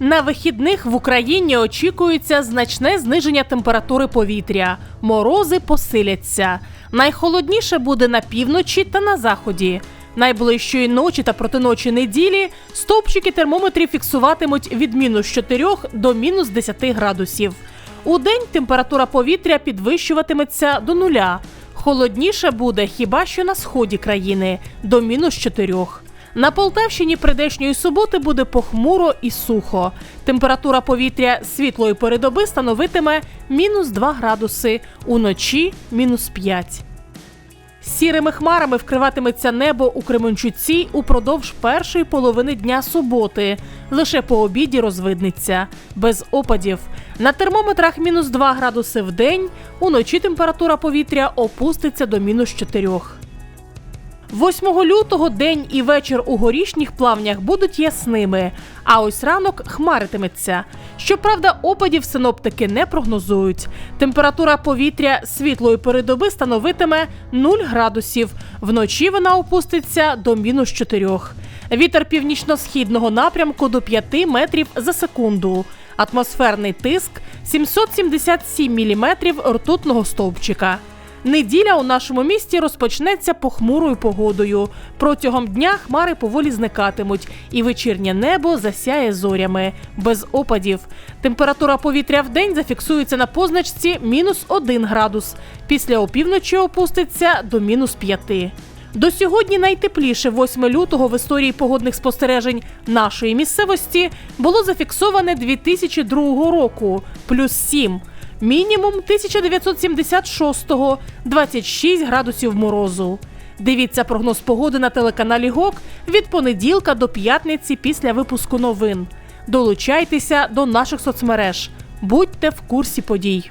На вихідних в Україні очікується значне зниження температури повітря. Морози посиляться. Найхолодніше буде на півночі та на заході. Найближчої ночі та протиночі неділі стовпчики термометрів фіксуватимуть від мінус 4 до мінус 10 градусів. У день температура повітря підвищуватиметься до нуля. Холодніше буде хіба що на сході країни до мінус 4. На Полтавщині прийдешньої суботи буде похмуро і сухо. Температура повітря світлої передоби становитиме мінус 2 градуси, уночі мінус 5. Сірими хмарами вкриватиметься небо у Кременчуці упродовж першої половини дня суботи. Лише по обіді розвиднеться. Без опадів. На термометрах мінус 2 градуси в день, уночі температура повітря опуститься до мінус 4. 8 лютого день і вечір у горішніх плавнях будуть ясними, а ось ранок хмаритиметься. Щоправда, опадів синоптики не прогнозують. Температура повітря світлої передоби становитиме 0 градусів. Вночі вона опуститься до мінус 4. Вітер північно-східного напрямку до 5 метрів за секунду. Атмосферний тиск 777 міліметрів ртутного стовпчика. Неділя у нашому місті розпочнеться похмурою погодою. Протягом дня хмари поволі зникатимуть, і вечірнє небо засяє зорями без опадів. Температура повітря в день зафіксується на позначці мінус 1 градус. Після опівночі опуститься до мінус 5. До сьогодні найтепліше 8 лютого в історії погодних спостережень нашої місцевості було зафіксоване 2002 року плюс 7. Мінімум 1976-го 26 градусів морозу. Дивіться прогноз погоди на телеканалі ГОК від понеділка до п'ятниці після випуску новин. Долучайтеся до наших соцмереж. Будьте в курсі подій.